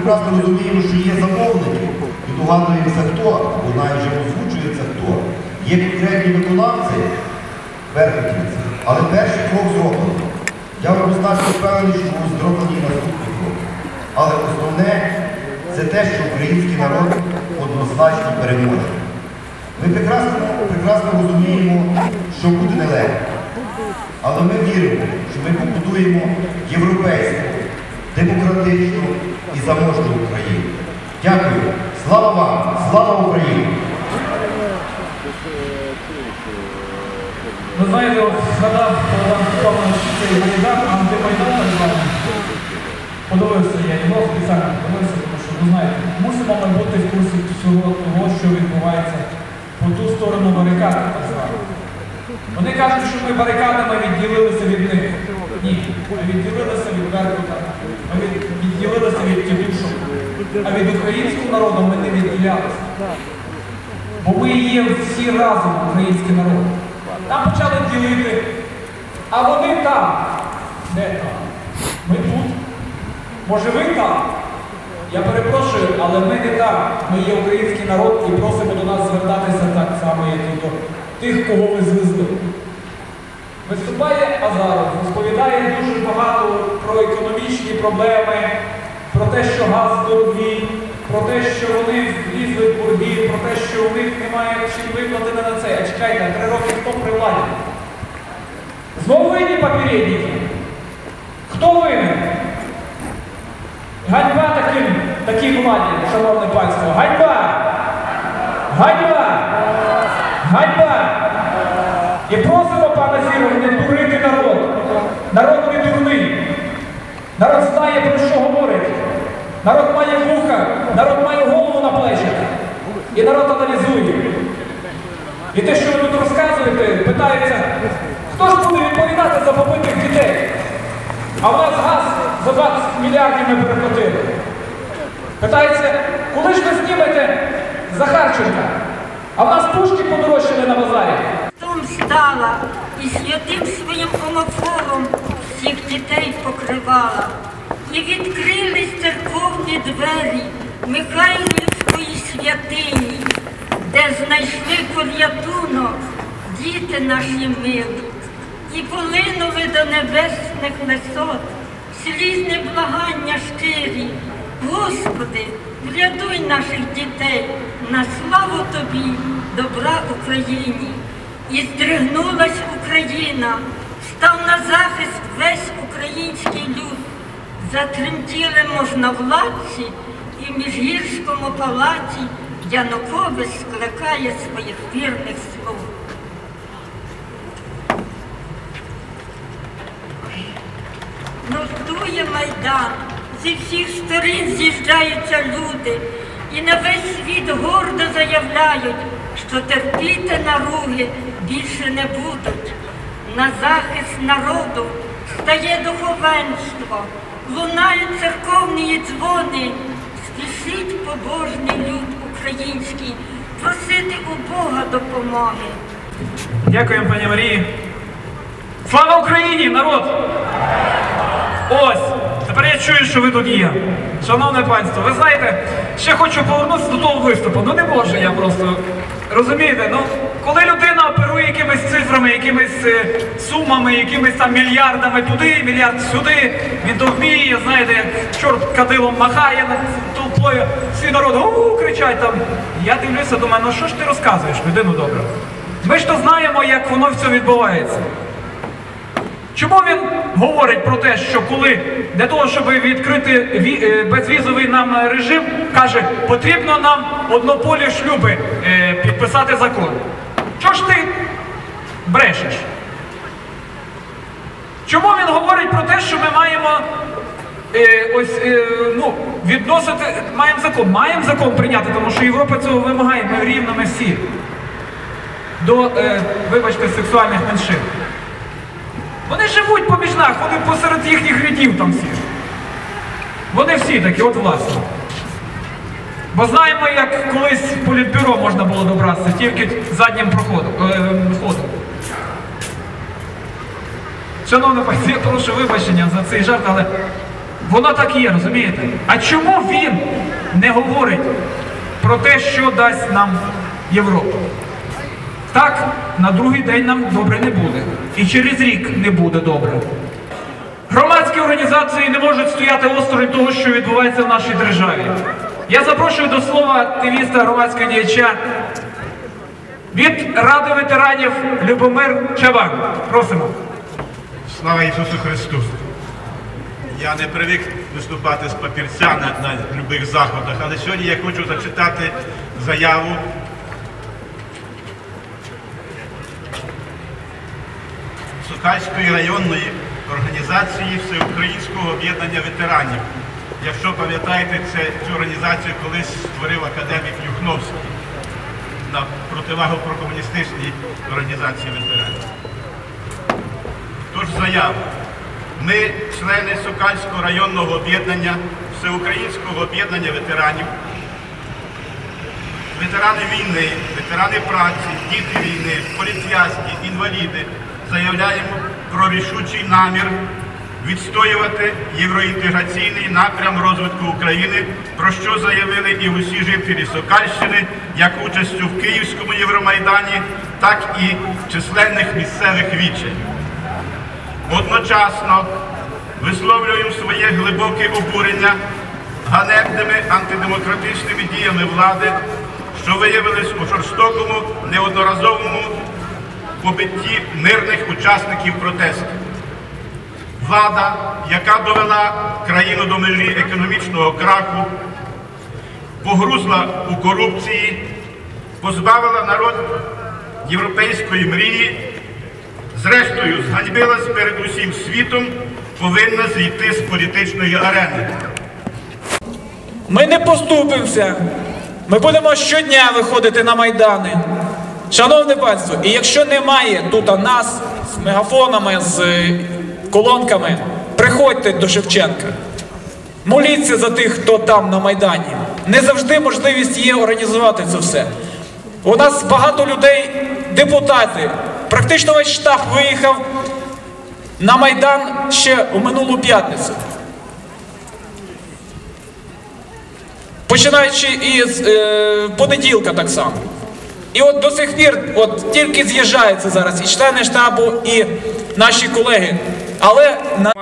прекрасно розуміємо, що є замовники, і догадуємося хто, бо навіть вже озвучується хто. Є конкретні виконавці, верхівці, але перший крок зроблений. Я однозначно впевнений, що будуть зроблені наступні кроки. Але основне це те, що український народ однозначно переможе. Ми прекрасно, прекрасно розуміємо, що буде нелегко. Але ми віримо, що ми побудуємо європейську, демократичну і заможну Україну. Дякую. Слава вам! Слава Україні! Ви знаєте, от згадав Богдан Степанович цей майдан, антимайдан званий. Подивився я його спеціально подивився, тому що ви знаєте, мусимо ми бути в курсі всього того, що відбувається по ту сторону барикади, так званих. Вони кажуть, що ми барикадами відділилися від них. Ні, ми відділилися від Беркута, ми від- відділилися від тітушок, а від українського народу ми не відділялися. Бо ми є всі разом український народ. Там почали ділити. А вони там. Де там? Ми тут. Може ви там? Я перепрошую, але ми не там. Ми є український народ і просимо до нас звертатися так само, як і до тих, кого ви звезли. Виступає Азаров, розповідає дуже багато про економічні проблеми, про те, що газ дорогий, про те, що вони влізли в борги, про те, що у них немає чим виплатити на це. А чекайте, три роки хто при владі? Знову винні попередники. Хто винен? Ганьба таким, такій владі, шановне панство. Ганьба! Ганьба! Ганьба! І просимо, пане Зіров, не дурити народ. Народ не дурний. Народ знає, про що говорить. Народ має вуха, народ має голову на плечах. І народ аналізує. І те, що ви тут розказуєте, питається, хто ж буде відповідати за побитих дітей? А в нас газ за 20 мільярдів ми переплатили. Питається, коли ж ви знімете Захарченка? А в нас пушки подорожчали на базарі. Стала і святим своїм омофором всіх дітей покривала. І відкрились церковні двері Михайлівської святині, де знайшли порятунок діти наші милі, і полинули до небесних висот, слізне благання щирі. Господи, врятуй наших дітей на славу Тобі, добра Україні. І здригнулась Україна, став на захист весь український люд. Затремтіли можновладці, і в міжгірському палаці Янукович скликає своїх вірних слуг. Нуртує майдан, зі всіх сторін з'їжджаються люди, і на весь світ гордо заявляють, що терпіти наруги більше не будуть. На захист народу стає духовенство, лунають церковні дзвони, спішить побожний люд український просити у Бога допомоги. Дякуємо, пані Марії. Слава Україні, народ! Ось, тепер я чую, що ви тут є. Шановне панство, ви знаєте, ще хочу повернутися до того виступу. Ну не можу я просто. Розумієте, ну коли людина оперує якимись цифрами, якимись е, сумами, якимись там мільярдами туди, мільярд сюди, він то вміє, знаєте, як чорт кадилом махає над толпою, всі народ у кричать там. Я дивлюся, думаю, ну що ж ти розказуєш, людину добре? Ми ж то знаємо, як воно все відбувається. Чому він говорить про те, що коли для того, щоб відкрити ві- е, безвізовий нам режим, каже, потрібно нам однополі шлюби е, підписати закон. Чого ж ти брешеш? Чому він говорить про те, що ми маємо е, ось е, ну, відносити, маємо закон, маємо закон прийняти, тому що Європа цього вимагає, ми рівно ми всі до, е, вибачте, сексуальних меншин. Вони живуть поміж нас, вони посеред їхніх рядів там всі. Вони всі такі, от власне. Бо знаємо, як колись в політбюро можна було добратися тільки заднім проходом, е, ходом. Шановне пані, я прошу вибачення за цей жарт, але воно так є, розумієте? А чому він не говорить про те, що дасть нам Європа? Так, на другий день нам добре не буде. І через рік не буде добре. Громадські організації не можуть стояти осторонь того, що відбувається в нашій державі. Я запрошую до слова активіста громадського діяча від Ради ветеранів Любомир Чабан. Просимо. Слава Ісусу Христу! Я не привик виступати з папірця на, на будь-яких заходах, але сьогодні я хочу зачитати заяву Сокальської районної організації Всеукраїнського об'єднання ветеранів. Якщо пам'ятаєте, цю організацію колись створив академік Юхновський на противагу прокомуністичній організації ветеранів. Тож заява. Ми, члени Сокальського районного об'єднання, Всеукраїнського об'єднання ветеранів, ветерани війни, ветерани праці, діти війни, політв'язні, інваліди, заявляємо про рішучий намір відстоювати євроінтеграційний напрям розвитку України, про що заявили і усі жителі Сокальщини, як участю в Київському Євромайдані, так і в численних місцевих вічень. Одночасно висловлюємо своє глибоке обурення ганебними антидемократичними діями влади, що виявились у жорстокому неодноразовому побитті мирних учасників протесту. Влада, яка довела країну до межі економічного краху, погрузла у корупції, позбавила народ європейської мрії зрештою зганьбилась перед усім світом, повинна зійти з політичної арени. Ми не поступимося. Ми будемо щодня виходити на майдани. Шановне панство, і якщо немає тут нас з мегафонами, з колонками, приходьте до Шевченка. Моліться за тих, хто там на Майдані. Не завжди можливість є організувати це все. У нас багато людей, депутати. Практично весь штаб виїхав на Майдан ще у минулу п'ятницю. Починаючи із е, понеділка так само. І от до сих пір, от тільки з'їжджаються зараз і члени штабу, і наші колеги. Але на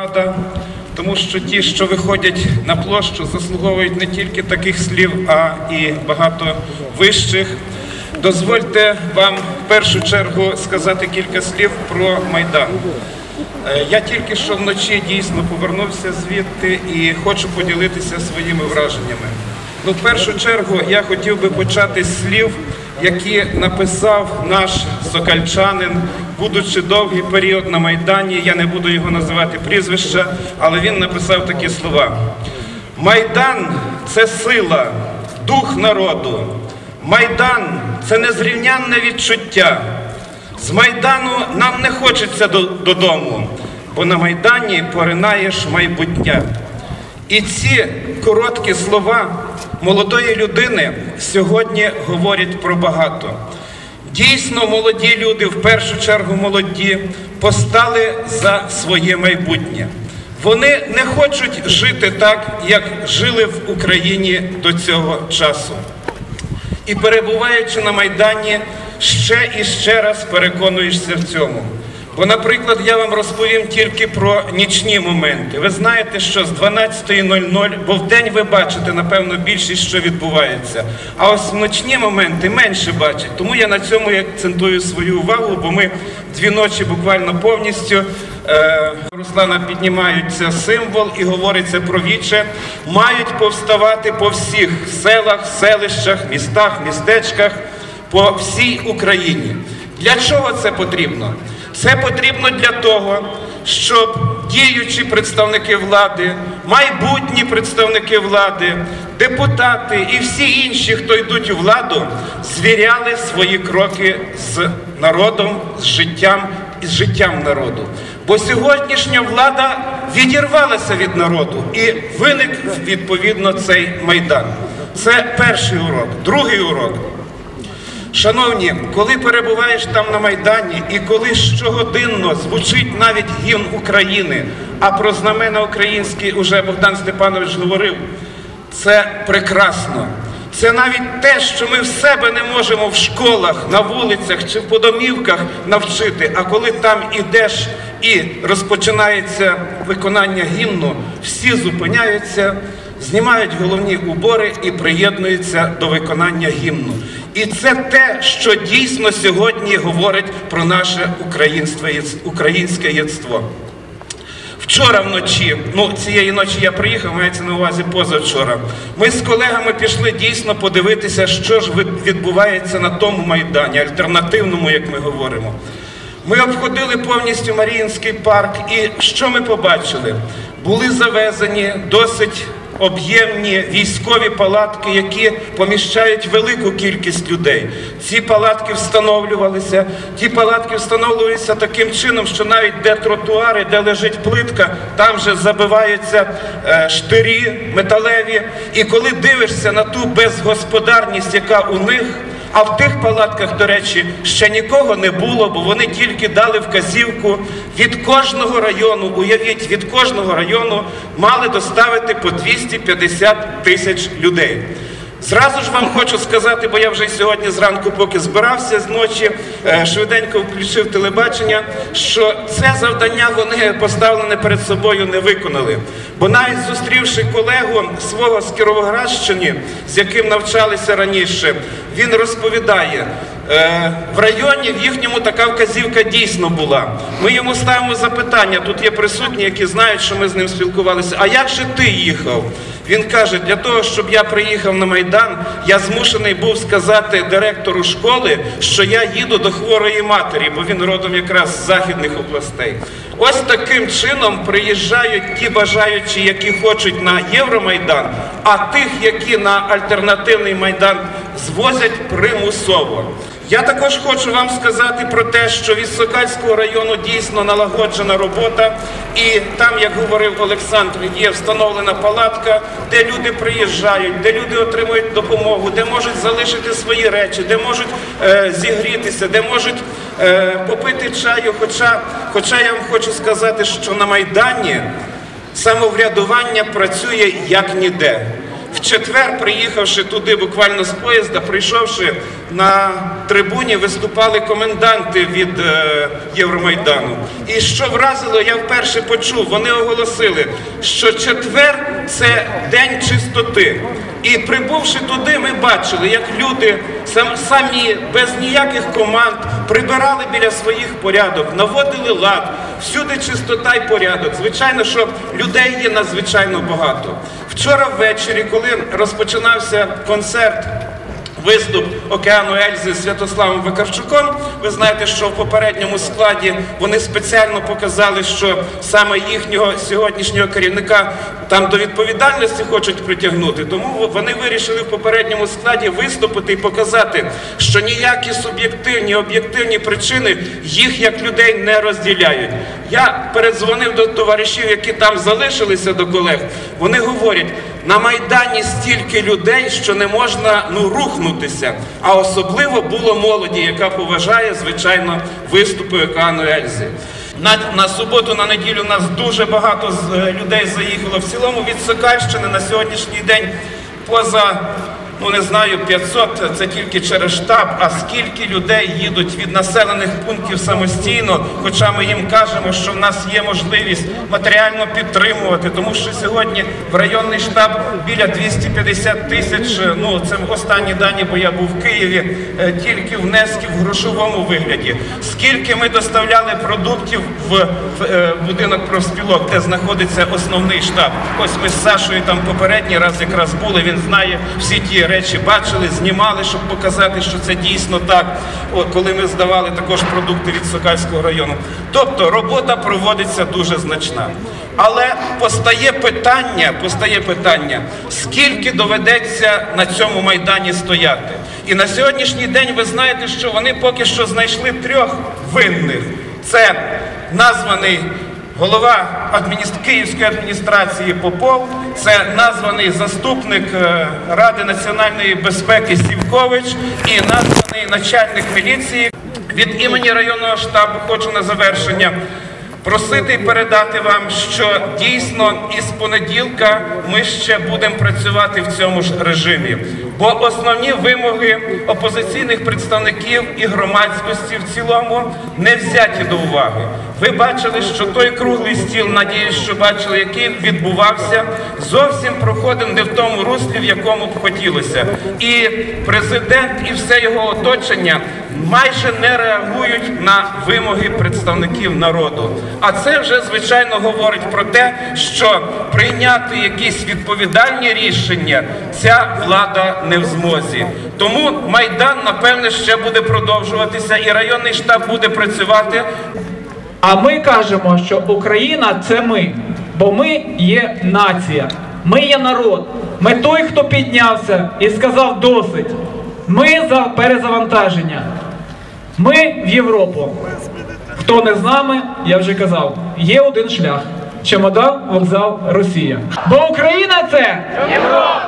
тому що ті, що виходять на площу, заслуговують не тільки таких слів, а і багато вищих. Дозвольте вам в першу чергу сказати кілька слів про Майдан. Е, Я тільки що вночі дійсно повернувся звідти і хочу поділитися своїми враженнями. Ну, в першу чергу я хотів би почати з слів, які написав наш сокальчанин, будучи довгий період на Майдані. Я не буду його називати прізвища, але він написав такі слова: Майдан це сила, дух народу. Майдан це незрівнянне відчуття. З Майдану нам не хочеться додому, бо на Майдані поринаєш майбуття. І ці короткі слова молодої людини сьогодні говорять про багато. Дійсно, молоді люди, в першу чергу молоді, постали за своє майбутнє. Вони не хочуть жити так, як жили в Україні до цього часу. І перебуваючи на Майдані, ще і ще раз переконуєшся в цьому. Бо, наприклад, я вам розповім тільки про нічні моменти. Ви знаєте, що з 12.00, бо в день ви бачите, напевно, більшість, що відбувається. А ось в ночні моменти менше бачать. Тому я на цьому акцентую свою увагу, бо ми дві ночі буквально повністю е, Руслана піднімаються символ і говориться про віче, мають повставати по всіх селах, селищах, містах, містечках, по всій Україні. Для чого це потрібно? Це потрібно для того, щоб діючі представники влади, майбутні представники влади, депутати і всі інші, хто йдуть у владу, звіряли свої кроки з народом, з життям і з життям народу. Бо сьогоднішня влада відірвалася від народу і виник відповідно цей майдан. Це перший урок. Другий урок. Шановні, коли перебуваєш там на Майдані і коли щогодинно звучить навіть гімн України, а про знамена українські уже Богдан Степанович говорив, це прекрасно. Це навіть те, що ми в себе не можемо в школах, на вулицях чи по домівках навчити. А коли там ідеш і розпочинається виконання гімну, всі зупиняються, знімають головні убори і приєднуються до виконання гімну. І це те, що дійсно сьогодні говорить про наше українське єдство. Вчора вночі, ну цієї ночі я приїхав, мається на увазі позавчора. Ми з колегами пішли дійсно подивитися, що ж відбувається на тому майдані, альтернативному, як ми говоримо. Ми обходили повністю Маріїнський парк, і що ми побачили? Були завезені досить об'ємні військові палатки, які поміщають велику кількість людей. Ці палатки встановлювалися. Ті палатки встановлювалися таким чином, що навіть де тротуари, де лежить плитка, там вже забиваються е, штирі металеві. І коли дивишся на ту безгосподарність, яка у них. А в тих палатках, до речі, ще нікого не було, бо вони тільки дали вказівку від кожного району, уявіть, від кожного району мали доставити по 250 тисяч людей. Зразу ж вам хочу сказати, бо я вже сьогодні зранку, поки збирався з ночі, е, швиденько включив телебачення, що це завдання вони поставлене перед собою не виконали. Бо навіть зустрівши колегу свого з Кіровоградщини, з яким навчалися раніше, він розповідає. Е, В районі в їхньому така вказівка дійсно була. Ми йому ставимо запитання. Тут є присутні, які знають, що ми з ним спілкувалися. А як же ти їхав? Він каже: для того, щоб я приїхав на Майдан, я змушений був сказати директору школи, що я їду до хворої матері, бо він родом якраз з західних областей. Ось таким чином приїжджають ті бажаючі, які хочуть на Євромайдан, а тих, які на альтернативний майдан звозять примусово. Я також хочу вам сказати про те, що від Сокальського району дійсно налагоджена робота, і там, як говорив Олександр, є встановлена палатка, де люди приїжджають, де люди отримують допомогу, де можуть залишити свої речі, де можуть е, зігрітися, де можуть е, попити чаю. Хоча, хоча я вам хочу сказати, що на Майдані самоврядування працює як ніде. В четвер, приїхавши туди буквально з поїзда, прийшовши на трибуні, виступали коменданти від е, Євромайдану. І що вразило, я вперше почув, вони оголосили, що четвер це день чистоти. І прибувши туди, ми бачили, як люди самі без ніяких команд прибирали біля своїх порядок, наводили лад, всюди чистота й порядок. Звичайно, що людей є надзвичайно багато. Вчора ввечері, коли розпочинався концерт. Виступ океану Ельзи з Святославом Викарчуком. Ви знаєте, що в попередньому складі вони спеціально показали, що саме їхнього сьогоднішнього керівника там до відповідальності хочуть притягнути. Тому вони вирішили в попередньому складі виступити і показати, що ніякі суб'єктивні, об'єктивні причини їх як людей не розділяють. Я передзвонив до товаришів, які там залишилися до колег. Вони говорять, на Майдані стільки людей, що не можна ну, рухнутися. А особливо було молоді, яка поважає, звичайно, виступи океану Ельзи. На, на суботу, на неділю нас дуже багато е, людей заїхало. В цілому від Сокальщини на сьогоднішній день поза ну не знаю, 500 це тільки через штаб. А скільки людей їдуть від населених пунктів самостійно? Хоча ми їм кажемо, що в нас є можливість матеріально підтримувати, тому що сьогодні в районний штаб біля 250 тисяч. Ну це останні дані, бо я був в Києві. е, Тільки внесків в грошовому вигляді. Скільки ми доставляли продуктів в, в, е, будинок профспілок, де знаходиться основний штаб? Ось ми з Сашою там попередній раз якраз були. Він знає всі ті речі, бачили, знімали, щоб показати, що це дійсно так. Коли ми здавали також продукти від Сокальського району. Тобто робота проводиться дуже значна. Але постає питання, постає питання, скільки доведеться на цьому майдані стояти. І на сьогоднішній день ви знаєте, що вони поки що знайшли трьох винних. Це названий голова адміністр... Київської адміністрації Попов, це названий заступник е, Ради національної безпеки Сівкович і названий начальник міліції. Від імені районного штабу хочу на завершення просити передати вам, що дійсно із понеділка ми ще будемо працювати в цьому ж режимі. Бо основні вимоги опозиційних представників і громадськості в цілому не взяті до уваги. Ви бачили, що той круглий стіл, надіюсь, що бачили, який відбувався, зовсім проходив не в тому руслі, в якому б хотілося. І президент і все його оточення майже не реагують на вимоги представників народу. А це вже звичайно говорить про те, що прийняти якісь відповідальні рішення ця влада не в змозі. Тому майдан, напевне, ще буде продовжуватися, і районний штаб буде працювати А ми кажемо, що Україна це ми, бо ми є нація, ми є народ. Ми той, хто піднявся і сказав досить. Ми за перезавантаження. Ми в Європу. Хто не з нами, я вже казав, є один шлях. Чемодан, вокзал, Росія. Бо Україна це Європа!